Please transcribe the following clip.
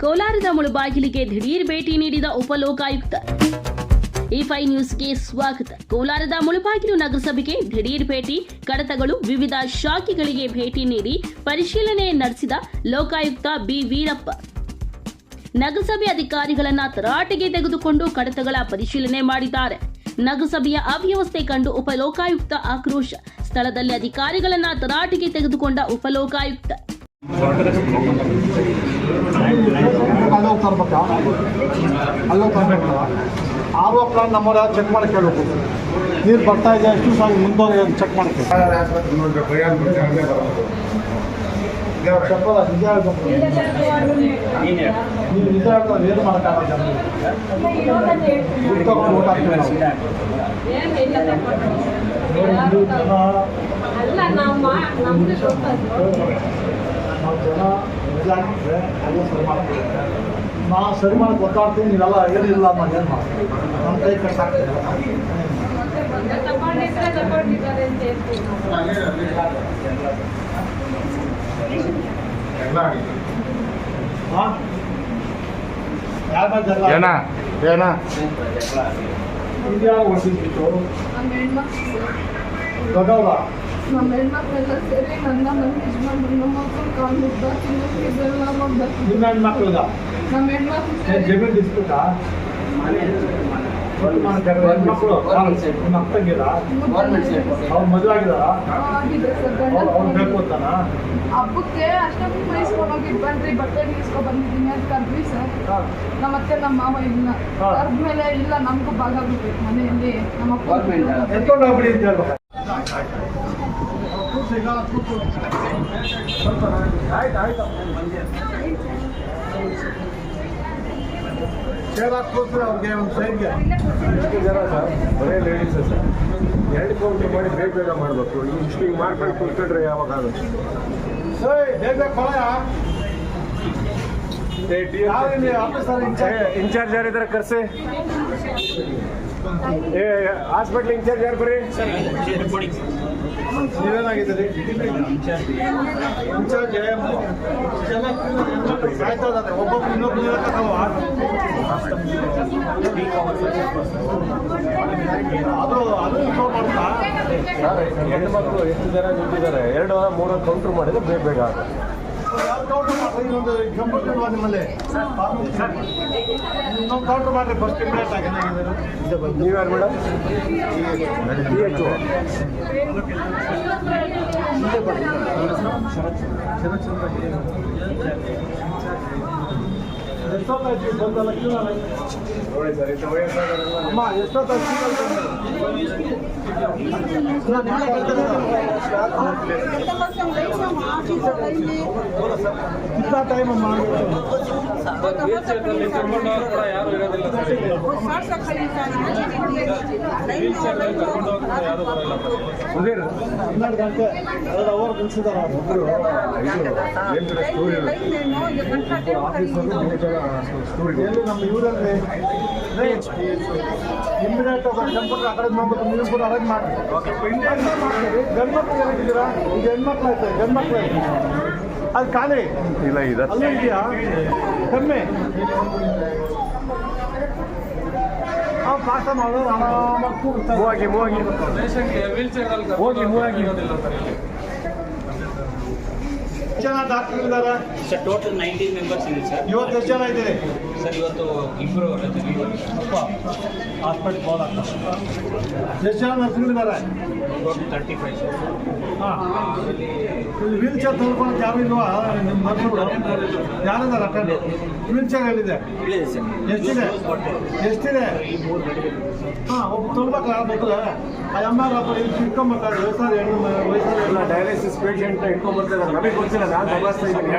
ಕೋಲಾರದ ಮುಳುಬಾಗಿಲಿಗೆ ದಿಢೀರ್ ಭೇಟಿ ನೀಡಿದ ಉಪಲೋಕಾಯುಕ್ತ. ಈ ಫೈ ನ್ಯೂಸ್ಗೆ ಸ್ವಾಗತ. ಕೋಲಾರದ ಮುಳುಬಾಗಿಲು ನಗರಸಭೆಗೆ ದಿಢೀರ್ ಭೇಟಿ, ಕಡತಗಳು ವಿವಿಧ ಶಾಖೆಗಳಿಗೆ ಭೇಟಿ ನೀಡಿ ಪರಿಶೀಲನೆ ನಡೆಸಿದ ಲೋಕಾಯುಕ್ತ ಬಿ. ವೀರಪ್ಪ. ನಗರಸಭೆ ಅಧಿಕಾರಿಗಳನ್ನ ತರಾಟೆಗೆ ತೆಗೆದುಕೊಂಡು ಕಡತಗಳ ಪರಿಶೀಲನೆ ಮಾಡಿದ್ದಾರೆ. ನಗರಸಭೆಯ ಅವ್ಯವಸ್ಥೆ ಕಂಡು ಉಪಲೋಕಾಯುಕ್ತ ಆಕ್ರೋಶ. ಸ್ಥಳದಲ್ಲಿ ಅಧಿಕಾರಿಗಳನ್ನ ತರಾಟೆಗೆ ತೆಗೆದುಕೊಂಡ ಉಪಲೋಕಾಯುಕ್ತ. ಅಲ್ಲೋಗಿ ತರ್ಬೇಕಾ? ಅಲ್ಲೋಗಿ ತರ್ಬೇಕಾ? ಆರೋ ಪ್ಲಾನ್ ನಮ್ಮವ್ರ ಚೆಕ್ ಮಾಡಿ ಕೇಳಬೇಕು ನೀರು ಬರ್ತಾ ಇದೆ ಎಷ್ಟು ಸಾಲ ಮುಂದೋಗಿ ಚೆಕ್ ಮಾಡ್ತೀವಿ ಚಪ್ಪದ ನೀವು ನಿಜ ಹೇಳ್ತಾರೆ ಏನು ಮಾಡೋಕ್ಕಾಗಲ್ಲ ನಾವು ಜನ ಅಲ್ಲ ಮಾ ಆಗ್ತಿದ್ರೆ ಎಲ್ಲ ಸರಿ ಮಾಡ್ತೀವಿ ನಾ ಸರಿ ಮಾಡಕ್ಕೆ ಗೊತ್ತಾಗ್ತೀನಿ ನೀವೆಲ್ಲ ಏನಿಲ್ಲ ನಾನು ಏನು ಮಾಡ್ತೀನಿ? ನಮ್ಮ ಕೈ ಯಾರ ಏನ? ಏನ? ಹೆಣ್ಮಕ್ಳು ದೊಡ್ಡವ್ರ? ನಮ್ಮ ಹೆಣ್ಮಕ್ಳೆಲ್ಲ ಸೇರಿ ನನ್ನ ನಮ್ಮ ಯಜಮಾನ್ರು ನಮ್ಮ ಮಕ್ಕಳು ಕಾಲು ಮುಗ್ದ ಇದೆಲ್ಲ ಮಾಡ್ದ ನಿಮ್ಮ ಹೆಣ್ಮಕ್ಳದ? ನಮ್ಮ ಹೆಣ್ಮಕ್ಳು ಜಮೀನ್ ಡಿಸ್ಪ್ಯೂಟಾ ಹೆಣ್ಮಕ್ಳು ನಿಮ್ಮ ಅಕ್ಕಂಗಿರ ಅವ್ರು ಮದುವೆ ಆಗಿದಾರ ಅವ್ರು ಬೇಕು ಅಂತಾನ? ಹಬ್ಬಕ್ಕೆ ಅಷ್ಟೊಂದು ಬನ್ರಿ ಬಟ್ಟೆ ಇಸ್ಕೊ ಬಂದಿದ್ದೀನಿ ಅಂತ ಕರ್ದ್ವಿ ಸರ್. ನಮ್ಮ ಅತ್ತೆ ನಮ್ಮ ಮಾವ ಇಲ್ಲ. ಮೇಲೆ ಕರ್ದ್ಮೇಲೆ ಇಲ್ಲ ನಮಗೂ ಭಾಗ ಆಗ್ಬೇಕು ಮನೆಯಲ್ಲಿ. ನಮ್ಮ ಅಪ್ಪ ಎತ್ಕೊಂಡು ಹೋಗ್ಬಿಡಿ ಅಂತ ಹೇಳ್ಬೇಕು ಆಯ್ತು ಆಯ್ತು ಚೇರ್ ಹಾಕ್ಕೊಟ್ರೆ ಅವ್ರಿಗೆ ಒಂದು ಸೈಡ್ಗೆ ಎಷ್ಟು ಜನ ಸರ್ ಬರೇ ಲೇಡೀಸ್ ಸರ್ ಎರಡು ಕೌಂಟ್ರ್ ಮಾಡಿ ಬೇಗ ಬೇಗ ಮಾಡಬೇಕು ಇಷ್ಟು ಹಿಂಗೆ ಮಾಡ್ಕೊಂಡು ಕೂತ್ಕೊಂಡ್ರೆ ಯಾವಾಗ ಆಗುತ್ತೆ ಸರಿ ಬೇಗ ಕೊಳೆಯ ಯಾರು ಆಫೀಸರ್ ಇನ್ಚಾರ್ಜ್ ಇನ್ಚಾರ್ಜ್ ಯಾರಿದ್ದಾರೆ ಕರ್ಸಿ ಏ ಹಾಸ್ಪಿಟ್ಲ್ ಇನ್ಚಾರ್ಜ್ ಯಾರು ಬರ್ರಿ? ನೀವೇನಾಗಿದ್ದೀರಿ? ಇನ್ಚಾರ್ಜ್ ಜನ ಸಾಯ್ತಾ ಇದ್ದಾರೆ. ಒಬ್ಬೊಬ್ರು ಇನ್ನೊಬ್ರು ನಿಲ್ಲಕ್ಕಾಗಲ್ವ? ಅದು ಅದು ಇಂಪ್ರೂವ್ ಮಾಡ್ತಾ ಸರ್ ಹೆಣ್ಮಕ್ಳು ಎಷ್ಟು ಜನ ನಿಂತಿದ್ದಾರೆ? ಎರಡು ಮೂರು ಕೌಂಟ್ರ್ ಮಾಡಿದ್ರೆ ಬೇಗ ಬೇಗ ಆಗುತ್ತೆ. ನೀವ್ಯಾರು ಮೇಡಮ್ ಟಿ ಎಚ್ ಎಷ್ಟೊತ್ತಾಯ್ತು ಬಂದಲ್ಲ ಅಮ್ಮ ಎಷ್ಟೊತ್ತಾಯ್ತು ಇನ್ನ ಟೈಮ್ ಯಾರು ಇರೋದಿಲ್ಲ ಹನ್ನೆರಡು ಗಂಟೆ ಎರಡು ಅವರ್ ನಿಲ್ಸಿದಾರ ಆಫೀಸಲ್ಲಿ ನಮ್ಮ ಇವರಲ್ಲಿ ಇಮಿಡಿಯೇಟ್ ಕಂಪ್ಯೂಟರ್ ಆ ಕಡೆ ನೋಡ್ಬೇಕು ನೀವು ಕೂಡ ಅರೇಂಜ್ ಮಾಡಿ. ಗಂಡ್ಮಕ್ಳು ಏನಾಗಿದ್ದೀರಾ ಈಗ ಹೆಣ್ಮಕ್ಳು ಆಯ್ತು ಗಂಡ್ಮಕ್ಳು ಆಯ್ತು. ಅದು ಖಾಲಿ ಇಲ್ಲ ಇದೆ. ಅಲ್ಲೇ ಇದೆಯಾ? ಕಮ್ಮಿ. ಪಾಠ ಆರಾಮಾಗಿ ಹೋಗಿ ಹೋಗಿ ಹೋಗಿ ಹೋಗಿ ಜನ ಡಾಕ್ಟರ್ ಇದ್ದಾರೆ? ಸರ್ ಟೋಟಲ್ ನೈನ್ಟೀನ್ ಮೆಂಬರ್ಸ್ ಇದೆ ಸರ್. ಇವತ್ತು ಎಷ್ಟು ಜನ ಇದ್ದೀರಿ? ಸರ್ ಇವತ್ತು ಇಬ್ಬರು ಹಾಸ್ಪಿಟಲ್ ಹೋದಾಗ ಎಷ್ಟು ಜನ ನರ್ಸ್ಗಳಿದ್ದಾರೆ? Total thirty five sir wheelchair ತೊಳ್ಕೊಳಕ್ ಯಾರು ಇಲ್ವಾ? ನಿಮ್ಮ ನರ್ಸ್ಗಳು ಯಾರಿದ್ದಾರೆ ಅಟೆಂಡ್ ವೀಲ್ ಚೇರ್ ಎಲ್ಲಿದೆ ಎಷ್ಟಿದೆ? ಎಷ್ಟಿದೆ? ಹಾಂ ಒಬ್ಬ ತೊಳ್ಬೇಕಲ್ಲ ಯಾರು ಬೇಕಾದ್ರೆ ಆ ಎಂ ಆರ್ ಅಪ್ಪ ಇಲ್ಲಿ ಇಟ್ಕೊಂಬರ್ತಾರೆ ವಯಸ್ಸಾದ ಹೆಣ್ಣು ವಯಸ್ಸಾದ ಎಲ್ಲ ಡಯಾಲಿಸಿಸ್ ಪೇಷಂಟ್ ಇಟ್ಕೊಂಬರ್ತಾರೆ ನಮಗೆ ಗೊತ್ತಿಲ್ಲ. ನಾನು ತಪಾಸ್ತಾ ಇದ್ದೀನಿ.